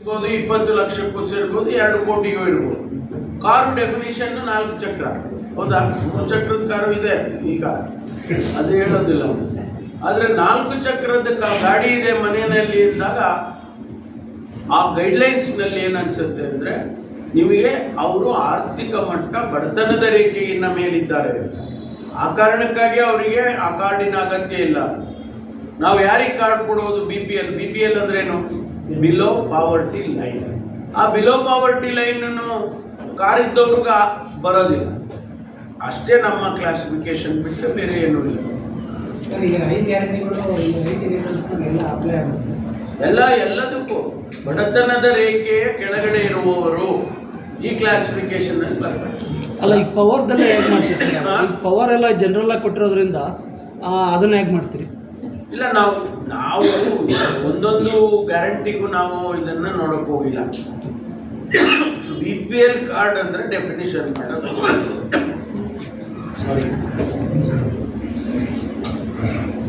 ಇರ್ಬೋದು ಇಪ್ಪತ್ತು ಲಕ್ಷಕ್ಕೂ ಸೇರ್ಬೋದು ಎರಡು ಕೋಟಿಗೂ ಇರ್ಬೋದು. ಕಾರು ಡೆಫಿನಿಷನ್ ನಾಲ್ಕು ಚಕ್ರ. ಹೌದಾ? ಮೂರು ಚಕ್ರದ ಕಾರು ಇದೆ ಈಗ. ಅದು ಹೇಳೋದಿಲ್ಲ. ಆದರೆ ನಾಲ್ಕು ಚಕ್ರದ ಗಾಡಿ ಇದೆ ಮನೆಯಲ್ಲಿ ಇದ್ದಾಗ ಆ ಗೈಡ್ಲೈನ್ಸ್ನಲ್ಲಿ ಏನು ಅನ್ಸುತ್ತೆ ಅಂದರೆ ನಿಮಗೆ ಅವರು ಆರ್ಥಿಕ ಮಟ್ಟ ಬಡತನದ ರೇಖೆಯಿನ ಮೇಲಿದ್ದಾರೆ. ಆ ಕಾರಣಕ್ಕಾಗಿ ಅವರಿಗೆ ಆ ಕಾರ್ಡಿನ ಅಗತ್ಯ ಇಲ್ಲ. ನಾವು ಯಾರಿಗೆ ಕಾರ್ಡ್ ಕೊಡೋದು B P L B P L ಅಂದ್ರೇನು? ಬಿಲೋ ಪಾವರ್ಟಿ ಲೈನ್ ಆ ಬಿಲೋ ಪಾವರ್ಟಿ ಲೈನ್ ಕಾರ್ ಇದ್ದವ್ರಿಗೆ ಬರೋದಿಲ್ಲ. ಅಷ್ಟೇ ನಮ್ಮ ಕ್ಲಾಸಿಫಿಕೇಶನ್ ಬಿಟ್ಟು ಬೇರೆ ಏನು ಇಲ್ಲ. ಎಲ್ಲ ಅಪ್ಲೈ ಆಗುತ್ತೆ. ಎಲ್ಲ ಎಲ್ಲದಕ್ಕೂ. ಬಡತನದ ರೇಖೆಯ ಕೆಳಗಡೆ ಇರುವವರು ಈ ಕ್ಲಾಸಿಫಿಕೇಶನ್ ಅಲ್ಲಿ ಬರ್ತಾರೆ. ಅಲ್ಲ ಈ ಪವರ್ದೆಲ್ಲ ಹೇಗೆ ಮಾಡ್ತೀರಿ ಸರ್? ಹಾ? ಈ ಪವರ್ ಎಲ್ಲ ಜನರಲ್ ಆಗಿ ಕೊಟ್ಟಿರೋದ್ರಿಂದ ಆ, ಅದನ್ನ ಹೇಗೆ ಮಾಡ್ತೀರಿ? ಇಲ್ಲ ನಾವು ನಾವು ಒಂದೊಂದು ಗ್ಯಾರಂಟಿಗೂ ನಾವು ಇದನ್ನ ನೋಡಕ್ ಹೋಗಿಲ್ಲ. ಬಿ ಪಿ ಎಲ್ ಕಾರ್ಡ್ ಅಂದ್ರೆ ಡೆಫಿನಿಷನ್ ಮಾಡೋದು ಸಾರಿ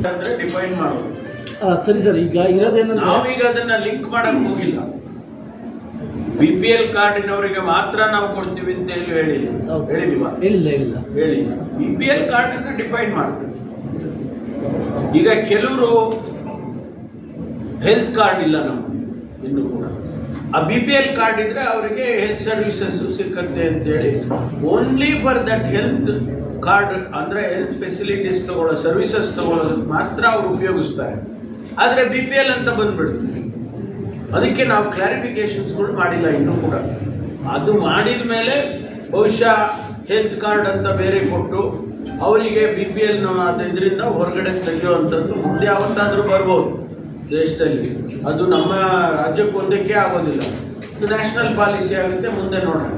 ಅಂದ್ರೆ ಡಿಫೈನ್ ಮಾಡೋದು. ಸರಿ ಸರ್ ಈಗ ಇರೋದೇನಂದ್ರೆ ನಾವೀಗ ಅದನ್ನ ಲಿಂಕ್ ಮಾಡಕ್ ಹೋಗಿಲ್ಲ. ಬಿ ಪಿ ಎಲ್ ಕಾರ್ಡಿನವರಿಗೆ ಮಾತ್ರ ನಾವು ಕೊಡ್ತೀವಿ ಅಂತ ಹೇಳಿ ಹೇಳಿಲ್ಲ. ಹೇಳಿಲ್ವಾ ಹೇಳಿಲ್ಲ ಹೇಳಿಲ್ಲ. ಹೇಳಿ ಬಿ ಪಿ ಎಲ್ ಕಾರ್ಡ್ ಅಂದ್ರೆ ಡಿಫೈನ್ ಮಾಡ್ತೀವಿ. ಈಗ ಕೆಲವರು ಹೆಲ್ತ್ ಕಾರ್ಡ್ ಇಲ್ಲ ನಮ್ಮ ಇನ್ನು ಕೂಡ. ಆ ಬಿ ಪಿ ಎಲ್ ಕಾರ್ಡ್ ಇದ್ರೆ ಅವರಿಗೆ ಹೆಲ್ತ್ ಸರ್ವಿಸಸ್ ಸಿಕ್ಕತ್ತೆ ಅಂತೇಳಿ. Only for that health card ಅಂದ್ರೆ ಹೆಲ್ತ್ ಫೆಸಿಲಿಟೀಸ್ ತಗೊಳ್ಳೋ ಸರ್ವಿಸಸ್ ತಗೊಳ್ಳೋದಕ್ಕೆ ಮಾತ್ರ ಅವ್ರು ಉಪಯೋಗಿಸ್ತಾರೆ. ಆದರೆ ಬಿ ಪಿ ಎಲ್ ಅಂತ ಬಂದ್ಬಿಡ್ತಾರೆ ಅದಕ್ಕೆ ನಾವು ಕ್ಲಾರಿಫಿಕೇಶನ್ಸ್ಗಳು ಮಾಡಿಲ್ಲ ಇನ್ನೂ ಕೂಡ. ಅದು ಮಾಡಿದ ಮೇಲೆ ಬಹುಶಃ ಹೆಲ್ತ್ ಕಾರ್ಡ್ ಅಂತ ಬೇರೆ ಕೊಟ್ಟು ಅವರಿಗೆ ಬಿ ಪಿ ಎಲ್ ಇದರಿಂದ ಹೊರಗಡೆ ತೆಗೆಯುವಂಥದ್ದು ಮುಂದೆ ಯಾವತ್ತಾದರೂ ಬರ್ಬೋದು ದೇಶದಲ್ಲಿ. ಅದು ನಮ್ಮ ರಾಜ್ಯಕ್ಕೆ ಒಂದಕ್ಕೆ ಆಗೋದಿಲ್ಲ. ನ್ಯಾಷನಲ್ ಪಾಲಿಸಿ ಆಗುತ್ತೆ, ಮುಂದೆ ನೋಡೋಣ.